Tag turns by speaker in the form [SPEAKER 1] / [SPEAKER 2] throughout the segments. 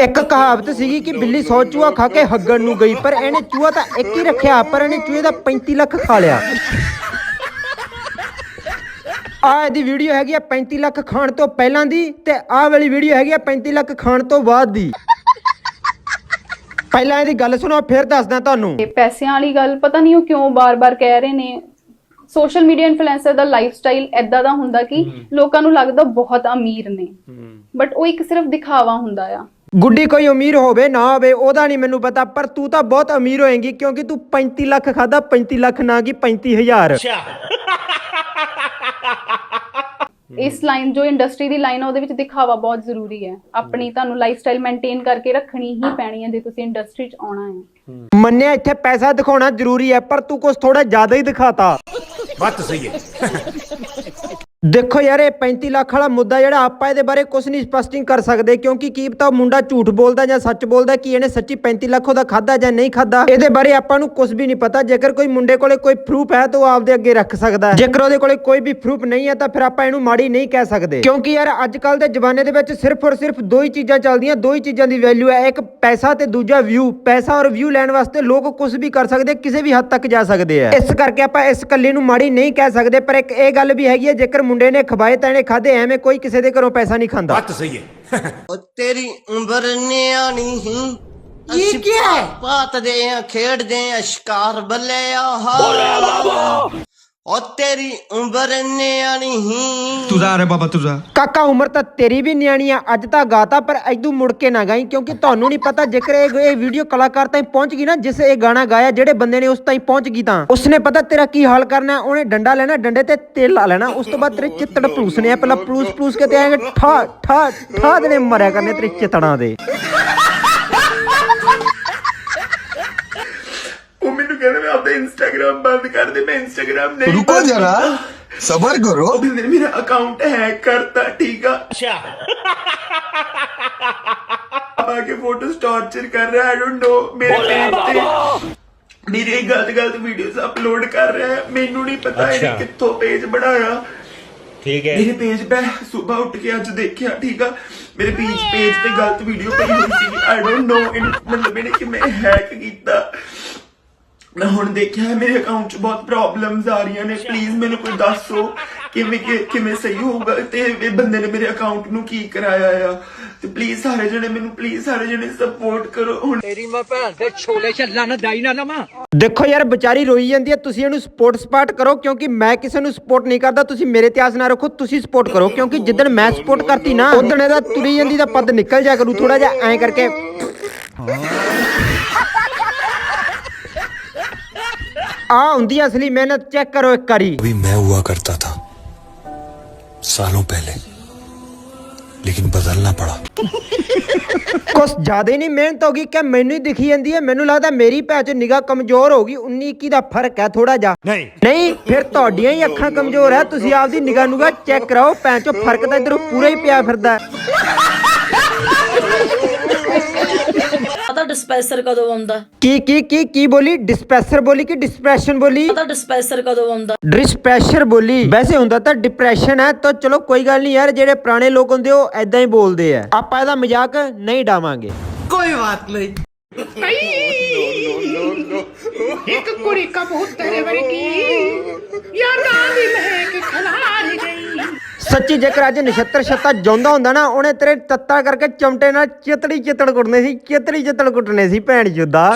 [SPEAKER 1] ਇੱਕ ਕਹਾਵਤ ਸੀਗੀ ਕਿ ਬਿੱਲੀ 100 ਚੂਹਾ ਖਾ ਕੇ ਹੱਗਣ ਨੂੰ ਗਈ ਪਰ ਇਹਨੇ ਚੂਹਾ ਤਾਂ ਇੱਕ ਹੀ ਰੱਖਿਆ ਪਰ ਇਹਨੇ ਚੂਹੇ ਦਾ 35 ਲੱਖ ਖਾ ਲਿਆ। ਆ ਇਹਦੀ ਵੀਡੀਓ ਹੈਗੀ ਆ 35 ਲੱਖ ਖਾਣ ਤੋਂ ਪਹਿਲਾਂ ਦੀ ਤੇ ਆਹ ਵਾਲੀ ਵੀਡੀਓ ਹੈਗੀ ਆ 35 ਲੱਖ ਖਾਣ ਤੋਂ ਬਾਅਦ ਦੀ। ਪਹਿਲਾਂ ਇਹਦੀ ਗੱਲ ਸੁਣੋ ਫਿਰ ਦੱਸਦਾ ਤੁਹਾਨੂੰ।
[SPEAKER 2] ਤੇ ਪੈਸਿਆਂ ਵਾਲੀ ਗੱਲ ਪਤਾ ਨਹੀਂ ਉਹ ਕਿਉਂ ਬਾਰ-ਬਾਰ ਕਹਿ ਰਹੇ ਨੇ। ਸੋਸ਼ਲ ਮੀਡੀਆ ਇਨਫਲੂਐਂਸਰ ਦਾ ਲਾਈਫ ਸਟਾਈਲ ਐਦਾਂ ਦਾ ਹੁੰਦਾ ਕਿ ਲੋਕਾਂ ਨੂੰ ਲੱਗਦਾ ਬਹੁਤ ਅਮੀਰ ਨੇ। ਬਟ ਉਹ ਇੱਕ ਸਿਰਫ ਦਿਖਾਵਾ ਹੁੰਦਾ ਆ।
[SPEAKER 1] ਗੁੱਡੀ ਕੋਈ ਅਮੀਰ ਹੋਵੇ ਨਾ ਹੋਵੇ ਉਹਦਾ ਨਹੀਂ ਮੈਨੂੰ ਪਤਾ ਪਰ ਤੂੰ ਤਾਂ ਬਹੁਤ ਅਮੀਰ ਹੋਏਂਗੀ ਕਿਉਂਕਿ ਤੂੰ 35 ਲੱਖ ਖਾਦਾ 35 ਲੱਖ ਨਾ ਕੀ 35000
[SPEAKER 2] ਇਸ ਲਾਈਨ ਜੋ ਇੰਡਸਟਰੀ ਦੀ ਲਾਈਨ ਆ ਉਹਦੇ ਵਿੱਚ ਦਿਖਾਵਾ ਬਹੁਤ ਜ਼ਰੂਰੀ ਹੈ। ਆਪਣੀ ਤੁਹਾਨੂੰ ਲਾਈਫ ਸਟਾਈਲ ਮੇਨਟੇਨ ਕਰਕੇ ਰੱਖਣੀ ਹੀ ਪੈਣੀ ਹੈ ਜੇ ਤੁਸੀਂ ਇੰਡਸਟਰੀ 'ਚ ਆਉਣਾ ਹੈ।
[SPEAKER 1] ਮੰਨਿਆ ਇੱਥੇ ਪੈਸਾ ਦਿਖਾਉਣਾ ਜ਼ਰੂਰੀ ਹੈ ਪਰ ਤੂੰ ਕੁਝ ਥੋੜਾ ਜ਼ਿਆਦਾ ਹੀ ਦਿਖਾਤਾ।
[SPEAKER 3] ਬੱਤ ਸਹੀ ਹੈ।
[SPEAKER 1] ਦੇਖੋ ਯਾਰ, ਇਹ 35 ਲੱਖ ਵਾਲਾ ਮੁੱਦਾ ਜਿਹੜਾ ਆਪਾਂ ਇਹਦੇ ਬਾਰੇ ਕੁਝ ਨਹੀਂ ਸਪਸ਼ਟਿੰਗ ਕਰ ਸਕਦੇ, ਕਿਉਂਕਿ ਕੀ ਪਤਾ ਮੁੰਡਾ ਝੂਠ ਬੋਲਦਾ ਜਾਂ ਸੱਚ ਬੋਲਦਾ, ਕਿ ਇਹਨੇ ਸੱਚੀ 35 ਲੱਖ ਉਹਦਾ ਖਾਦਾ ਜਾਂ ਨਹੀਂ ਖਾਦਾ ਇਹਦੇ ਬਾਰੇ ਆਪਾਂ ਨੂੰ ਕੁਝ ਵੀ ਨਹੀਂ ਪਤਾ। ਜੇਕਰ ਕੋਈ ਮੁੰਡੇ ਕੋਲੇ ਕੋਈ ਪ੍ਰੂਫ ਹੈ, ਤਾਂ ਉਹ ਆਪਦੇ ਅੱਗੇ ਰੱਖ ਸਕਦਾ ਹੈ। ਜੇਕਰ ਉਹਦੇ ਕੋਲੇ ਕੋਈ ਵੀ ਪ੍ਰੂਫ ਨਹੀਂ ਹੈ, ਤਾਂ ਫਿਰ ਆਪਾਂ ਇਹਨੂੰ ਮਾੜੀ ਨਹੀਂ ਕਹਿ ਸਕਦੇ। ਕਿਉਂਕਿ ਯਾਰ ਅੱਜ ਕੱਲ ਦੇ ਜ਼ਮਾਨੇ ਦੇ ਵਿੱਚ ਸਿਰਫ ਔਰ ਸਿਰਫ ਦੋ ਹੀ ਚੀਜ਼ਾਂ ਚੱਲਦੀਆਂ। ਦੋ ਹੀ ਚੀਜ਼ਾਂ ਦੀ ਵੈਲਿਊ ਹੈ, ਇੱਕ ਪੈਸਾ ਤੇ ਦੂਜਾ ਵਿਊ ਪੈਸਾ ਔਰ ਵਿਊ ਲੈਣ ਵਾਸਤੇ ਲੋਕ ਕੁਝ ਵੀ ਕਰ ਸਕਦੇ, ਕਿਸੇ ਵੀ ਹੱਦ ਤੱਕ ਜਾ ਸਕਦੇ ਆ। ਇਸ ਕਰਕੇ ਆਪਾਂ ਇਸ ਕੱਲੇ ਨੂੰ ਮਾੜੀ ਨਹੀਂ ਕਹਿ ਸਕਦੇ, ਪਰ ਇੱਕ ਇਹ ਗੱਲ ਵੀ ਹੈਗੀ ਹੈ, ਜੇਕਰ ਮੁੰਡੇ ਨੇ ਖਵਾਏ ਤਾਂ ਇਹਨੇ ਖਾਦੇ ਐਵੇਂ ਕੋਈ ਕਿਸੇ ਦੇ ਘਰੋਂ ਪੈਸਾ ਨਹੀਂ ਖਾਂਦਾ।
[SPEAKER 3] ਬਾਤ ਸਹੀ ਹੈ।
[SPEAKER 4] ਉਹ ਤੇਰੀ ਉਮਰ ਨਿਆਣੀ ਹੀ।
[SPEAKER 1] ਇਹ ਕੀ ਹੈ?
[SPEAKER 4] ਬਾਤ ਦੇ ਆ ਖੇਡਦੇ ਆ ਸ਼ਿਕਾਰ ਬੱਲੇ ਆਹਾ ਉਹ ਤੇਰੀ ਉਮਰ ਨਿਆਣੀ ਹੀ
[SPEAKER 5] तुझा अरे बाबा तुझा
[SPEAKER 1] ਕਾਕਾ ਉਮਰ ਤਾਂ ਤੇਰੀ ਵੀ ਨਿਆਣੀ ਆ ਅੱਜ ਤਾਂ ਗਾਤਾ ਪਰ ਐਦੂ ਮੁੜ ਕੇ ਨਾ ਗਾਈ ਕਿਉਂਕਿ ਤੁਹਾਨੂੰ ਨਹੀਂ ਪਤਾ ਜੇਕਰ ਇਹ ਇਹ ਵੀਡੀਓ ਕਲਾਕਾਰ ਤਾਈਂ ਪਹੁੰਚ ਗਈ ਨਾ ਜਿਸ ਇਹ ਗਾਣਾ ਗਾਇਆ ਜਿਹੜੇ ਬੰਦੇ ਨੇ ਉਸ ਤਾਈਂ ਪਹੁੰਚ ਗਈ ਤਾਂ ਉਸਨੇ ਪਤਾ ਤੇਰਾ ਕੀ ਹਾਲ ਕਰਨਾ ਹੈ, ਉਹਨੇ ਡੰਡਾ ਲੈਣਾ ਡੰਡੇ ਤੇ ਤੇਲ ਲਾ ਲੈਣਾ ਉਸ ਤੋਂ ਬਾਅਦ ਤੇਰੇ ਚਿੱਤੜ ਪਲੂਸਨੇ ਆ ਪਹਿਲਾਂ ਪਲੂਸ ਪਲੂਸ ਕੇ ਤੇ ਆਏਗੇ ਠਾ ਠਾ ਠਾ ਦੇ ਮਰਿਆ ਕਰਨੇ ਤੇਰੇ ਚਿੱਤੜਾਂ ਦੇ
[SPEAKER 6] ਉਹ ਮੈਨੂੰ ਕਹਿੰਦੇ ਮੈਂ ਆਪਦਾ ਇੰਸਟਾਗ੍ਰam ਬੰਦ ਕਰ ਦੇ ਮੈਂ ਇੰਸਟਾਗ੍ਰam ਨਹੀਂ
[SPEAKER 5] रुको
[SPEAKER 6] ਬੰਦ
[SPEAKER 5] जरा सबर करो
[SPEAKER 6] ਉਹ ਕਹਿੰਦੇ ਨੇ ਮੇਰਾ ਅਕਾਊਂਟ ਹੈਕ ਕਰਤਾ ਠੀਕ ਆ
[SPEAKER 3] अच्छा
[SPEAKER 6] ਆ ਕੇ ਫੋਟੋਸ ਟਾਰਚਰ ਕਰ ਰਿਹਾ ਆਈ ਡੋਨਟ ਨੋ ਮੇਰੇ ਪੇਜ ਤੇ ਮੇਰੇ ਗਲਤ ਗਲਤ ਵੀਡੀਓਜ਼ ਅਪਲੋਡ ਕਰ ਰਿਹਾ ਹੈ ਮੈਨੂੰ ਨਹੀਂ ਪਤਾ ਇਹਨੇ
[SPEAKER 3] ਅੱਛਾ।
[SPEAKER 6] ਕਿੱਥੋਂ ਪੇਜ ਬਣਾਇਆ
[SPEAKER 3] ठीक है
[SPEAKER 6] ਮੇਰੇ ਪੇਜ ਤੇ ਸਵੇਰ ਉੱਠ ਕੇ ਅੱਜ ਦੇਖਿਆ ਠੀਕ ਆ ਮੇਰੇ ਪੇਜ ਪੇਜ ਤੇ ਗਲਤ ਵੀਡੀਓ ਪਈ ਹੋਈ ਸੀ ਆਈ ਡੋਨਟ ਨੋ ਮਤਲਬ ਇਹਨੇ ਕਿ ਮੈਂ ਹੈਕ ਕੀਤਾ ਮੈਂ ਹੁਣ ਦੇਖਿਆ ਮੇਰੇ ਅਕਾਊਂਟ 'ਚ ਬਹੁਤ ਪ੍ਰੋਬਲਮਸ ਆ ਰਹੀਆਂ ਨੇ। ਪਲੀਜ਼ ਮੈਨੂੰ ਕੋਈ ਦੱਸੋ ਕਿਵੇਂ ਕਿ- ਕਿਵੇਂ ਸਹੀ ਹੋਊਗਾ ਤੇ ਇਹ ਬੰਦੇ ਨੇ ਮੇਰੇ ਅਕਾਊਂਟ ਨੂੰ ਕੀ ਕਰਾਇਆ ਆ। ਤੇ ਪਲੀਜ਼ ਸਾਰੇ ਜਣੇ ਮੈਨੂੰ ਪਲੀਜ਼ ਸਾਰੇ ਜਣੇ ਸਪੋਰਟ ਕਰੋ। ਹੁਣ
[SPEAKER 1] ਦੇਖੋ ਯਾਰ ਵਿਚਾਰੀ ਰੋਈ ਜਾਂਦੀ ਹੈ ਤੁਸੀਂ ਇਹਨੂੰ ਸਪੋਰਟ ਸਪਾਟ ਕਰੋ ਕਿਉਂਕਿ ਮੈਂ ਕਿਸੇ ਨੂੰ ਸਪੋਰਟ ਨਹੀਂ ਕਰਦਾ ਤੁਸੀਂ ਮੇਰੇ ਤੇ ਆਸ ਨਾ ਰੱਖੋ ਤੁਸੀਂ ਸਪੋਰਟ ਕਰੋ ਕਿਉਂਕਿ ਜਿੱਦਣ ਮੈਂ ਸਪੋਰਟ ਕਰਤੀ ਨਾ ਉਦਣ ਇਹਦਾ ਤੁਰੀ ਜਾਂਦੀ ਦਾ ਪੱਦ ਨਿਕਲ ਜਾ ਕਰੂ ਥੋੜਾ ਜਿਹਾ ਐਂ ਕਰਕੇ। ਆ ਹੁੰਦੀ ਹੈ ਅਸਲੀ ਮਿਹਨਤ ਚੈੱਕ ਕਰੋ ਇੱਕ ਵਾਰੀ
[SPEAKER 7] अभी मैं हुआ करता था सालों पहले लेकिन बदलना पड़ा
[SPEAKER 1] ਕੁਛ ਜ਼ਿਆਦਾ ਹੀ ਨਹੀਂ ਮਿਹਨਤ ਹੋ ਗਈ ਕਿ ਮੈਨੂੰ ਹੀ ਦਿਖੀ ਜਾਂਦੀ ਹੈ ਮੈਨੂੰ ਲੱਗਦਾ ਮੇਰੀ ਭੈਣ ਚ ਨਿਗਾਹ ਕਮਜ਼ੋਰ ਹੋ ਗਈ 19 21 ਦਾ ਫਰਕ ਹੈ ਥੋੜਾ ਜਿਹਾ
[SPEAKER 3] नहीं
[SPEAKER 1] ਨਹੀਂ ਫਿਰ ਤੁਹਾਡੀਆਂ ਹੀ ਅੱਖਾਂ ਕਮਜ਼ੋਰ ਹੈ ਤੁਸੀਂ ਆਪਦੀ ਨਿਗਾਹ ਨੂਗਾ ਚੈੱਕ ਕਰਾਓ ਭੈਣ ਚੋ ਫਰਕ ਤਾਂ ਇਧਰੋਂ ਪੂਰਾ ਹੀ ਪਿਆ ਫਿਰਦਾ ਹੈ।
[SPEAKER 8] ਪਤਾ ਡਿਸਪੈਸਰ ਕਦੋਂ ਆਉਂਦਾ?
[SPEAKER 1] ਕੀ ਕੀ ਕੀ ਕੀ ਬੋਲੀ? ਡਿਸਪੈਸਰ ਬੋਲੀ ਕਿ ਡਿਸਪ੍ਰੈਸ਼ਨ ਬੋਲੀ?
[SPEAKER 8] ਪਤਾ ਡਿਸਪੈਸਰ ਕਦੋਂ ਆਉਂਦਾ?
[SPEAKER 1] ਡਿਸਪ੍ਰੈਸ਼ਰ ਬੋਲੀ। ਵੈਸੇ ਹੁੰਦਾ ਤਾਂ ਡਿਪਰੈਸ਼ਨ ਹੈ ਤਾਂ ਚਲੋ ਕੋਈ ਗੱਲ ਨਹੀਂ ਯਾਰ ਜਿਹੜੇ ਪੁਰਾਣੇ ਲੋਕ ਹੁੰਦੇ ਉਹ ਐਦਾਂ ਹੀ ਬੋਲਦੇ ਆ। ਆਪਾਂ ਇਹਦਾ ਮਜ਼ਾਕ ਨਹੀਂ ਡਾਵਾਂਗੇ।
[SPEAKER 9] ਇੱਕ ਕੁੜੀ ਕਬੂਤਰ ਵਰਗੀ।
[SPEAKER 1] ਸੱਚੀ ਜੇਕਰ ਅੱਜ ਨਛੱਤਰ ਛੱਤਾ ਜਾਂਦਾ ਹੁੰਦਾ ਨਾ ਉਹਨੇ ਤੇਰੇ ਤੱਤਾ ਕਰਕੇ ਚਮਟੇ ਨਾਲ ਚਿਤੜੀ ਚਿਤੜ ਕੁੱਟਨੇ ਸੀ ਚਿਤੜੀ ਚਿਤੜ ਕੁੱਟਨੇ ਸੀ ਭੈਣ ਜੁਦਾ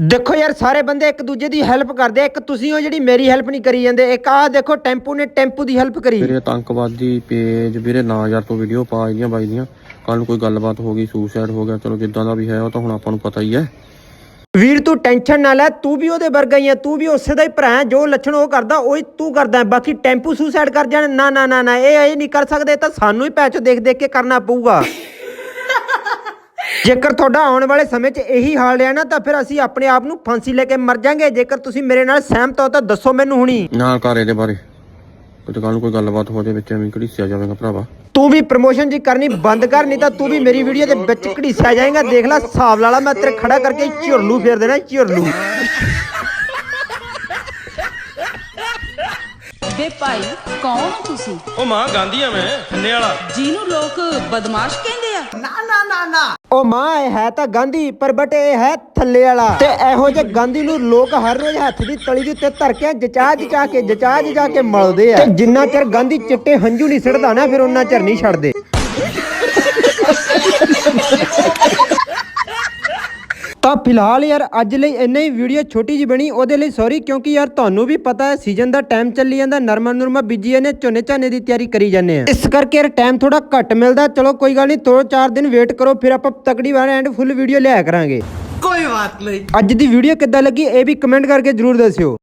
[SPEAKER 1] ਦੇਖੋ ਯਾਰ ਸਾਰੇ ਬੰਦੇ ਇੱਕ ਦੂਜੇ ਦੀ ਹੈਲਪ ਕਰਦੇ ਇੱਕ ਤੁਸੀਂ ਉਹ ਜਿਹੜੀ ਮੇਰੀ ਹੈਲਪ ਨਹੀਂ ਕਰੀ ਜਾਂਦੇ ਇੱਕ ਆਹ ਦੇਖੋ ਟੈਂਪੂ ਨੇ ਟੈਂਪੂ ਦੀ ਹੈਲਪ ਕਰੀ।
[SPEAKER 10] ਵੀਰੇ ਤੰਕਵਾਦੀ ਪੇਜ ਵੀਰੇ ਨਾ ਯਾਰ ਤੋਂ ਵੀਡੀਓ ਪਾ ਇਹਦੀਆਂ ਬਾਈ ਦੀਆਂ। ਕੱਲ ਕੋਈ ਗੱਲਬਾਤ ਹੋ ਗਈ ਸੁਸਾਈਡ ਹੋ ਗਿਆ ਚਲੋ ਜਿੱਦਾਂ ਦਾ ਵੀ ਹੈ ਉਹ ਤਾਂ ਹੁਣ ਆਪਾਂ ਨੂੰ ਪਤਾ ਹੀ ਹੈ।
[SPEAKER 1] ਵੀਰ ਤੂੰ ਟੈਨਸ਼ਨ ਨਾ ਲੈ ਤੂੰ ਵੀ ਉਹਦੇ ਵਰਗਾ ਹੀ ਆ ਤੂੰ ਵੀ ਉਸੇ ਦਾ ਹੀ ਭਰਾ ਹੈ ਜੋ ਲੱਛਣ ਉਹ ਕਰਦਾ ਉਹੀ ਤੂੰ ਕਰਦਾ ਹੈ। ਬਾਕੀ ਟੈਂਪੂ ਸੁਸਾਈਡ ਕਰ ਜਾਣ ਨਾ ਨਾ ਨਾ ਨਾ ਇਹ ਇਹ ਨਹੀਂ ਕਰ ਸਕਦੇ ਤਾਂ ਸਾਨੂੰ ਹੀ ਪੈਚੋ ਦੇਖ ਦੇਖ ਕੇ ਕਰਨਾ ਪਊਗਾ। ਜੇਕਰ ਤੁਹਾਡਾ ਆਉਣ ਵਾਲੇ ਸਮੇਂ 'ਚ ਇਹੀ ਹਾਲ ਰਿਹਾ ਨਾ ਤਾਂ ਫਿਰ ਅਸੀਂ ਆਪਣੇ ਆਪ ਨੂੰ ਫਾਂਸੀ ਲੈ ਕੇ ਮਰ ਜਾਾਂਗੇ। ਜੇਕਰ ਤੁਸੀਂ ਮੇਰੇ ਨਾਲ ਸਹਿਮਤ ਹੋ ਤਾਂ ਦੱਸੋ ਮੈਨੂੰ ਹੁਣੀ।
[SPEAKER 10] ਨਾ ਕਰ ਇਹਦੇ ਬਾਰੇ। ਕੋਈ ਕੱਲ ਨੂੰ ਕੋਈ ਗੱਲਬਾਤ ਹੋ ਜਾਵੇ ਵਿੱਚ ਐਵੇਂ ਘੜੀਸਿਆ ਜਾਵੇਗਾ ਭਰਾਵਾ।
[SPEAKER 1] ਤੂੰ ਵੀ ਪ੍ਰਮੋਸ਼ਨ ਜੀ ਕਰਨੀ ਬੰਦ ਕਰ ਨਹੀਂ ਤਾਂ ਤੂੰ ਵੀ ਮੇਰੀ ਵੀਡੀਓ ਦੇ ਵਿੱਚ ਘੜੀਸਿਆ ਜਾਏਗਾ। ਦੇਖ ਲੈ ਹਿਸਾਬ ਲਾਲਾ ਮੈਂ ਤੇਰੇ ਖੜਾ ਕਰਕੇ ਝੁਰਲੂ ਫੇਰ ਦੇਣਾ ਝੁਰਲੂ
[SPEAKER 9] ਵੇ ਭਾਈ ਕੌਣ ਹੋ ਤੁਸੀਂ?
[SPEAKER 10] ਉਹ ਮਾਂ ਗਾਂਧੀ ਆ ਮੈਂ ਖੰਨੇ ਵਾਲਾ।
[SPEAKER 9] ਜਿਹਨੂੰ ਲੋਕ ਬਦਮਾਸ਼ ਕਹਿੰਦੇ ਆ।
[SPEAKER 1] ਉਹ ਮਾਂ, ਇਹ ਹੈ ਤਾਂ ਗਾਂਧੀ, ਪਰ ਬਟ, ਇਹ ਹੈ ਥੱਲੇ ਵਾਲਾ। ਤੇ ਇਹੋ ਜਿਹੇ ਗਾਂਧੀ ਨੂੰ ਲੋਕ ਹਰ ਰੋਜ਼ ਹੱਥ ਦੀ ਤਲੀ ਦੇ ਉੱਤੇ ਧਰ ਕੇ ਜਚਾ ਜਚਾ ਕੇ, ਜਚਾ ਜਚਾ ਕੇ ਮਲਦੇ ਆ। ਤੇ ਜਿੰਨਾ ਚਿਰ ਗਾਂਧੀ ਚਿੱਟੇ ਹੰਝੂ ਨਹੀਂ ਸਿੜਦਾ ਨਾ, ਫਿਰ ਉਹਨਾਂ ਚਿਰ ਨਹੀਂ ਛੱਡਦੇ ਤਾਂ ਫਿਲਹਾਲ ਯਾਰ ਅੱਜ ਲਈ ਇੰਨਾ ਹੀ ਵੀਡੀਓ ਛੋਟੀ ਜੀ ਬਣੀ ਉਹਦੇ ਲਈ ਸੌਰੀ ਕਿਉਂਕਿ ਯਾਰ ਤੁਹਾਨੂੰ ਵੀ ਪਤਾ ਹੈ ਸੀਜ਼ਨ ਦਾ ਟਾਈਮ ਚੱਲੀ ਜਾਂਦਾ ਨਰਮਾ ਨੁਰਮਾ ਬੀਜੀ ਨੇ ਝੋਨੇ ਝਾਨੇ ਦੀ ਤਿਆਰੀ ਕਰੀ ਜਾਂਦੇ ਆ। ਇਸ ਕਰਕੇ ਯਾਰ ਟਾਈਮ ਥੋੜਾ ਘੱਟ ਮਿਲਦਾ ਚਲੋ ਕੋਈ ਗੱਲ ਨਹੀਂ ਦੋ ਚਾਰ ਦਿਨ ਵੇਟ ਕਰੋ ਫਿਰ ਆਪਾਂ ਤਕੜੀ ਵਾਰ ਐਂਡ ਫੁੱਲ ਵੀਡੀਓ ਲਿਆ ਕਰਾਂਗੇ। ਕੋਈ ਬਾਤ ਨਹੀਂ। ਅੱਜ ਦੀ ਵੀਡੀਓ ਕਿੱਦਾਂ ਲੱਗੀ ਇਹ ਵੀ ਕਮੈਂਟ ਕਰਕੇ ਜਰੂਰ ਦੱਸਿਓ।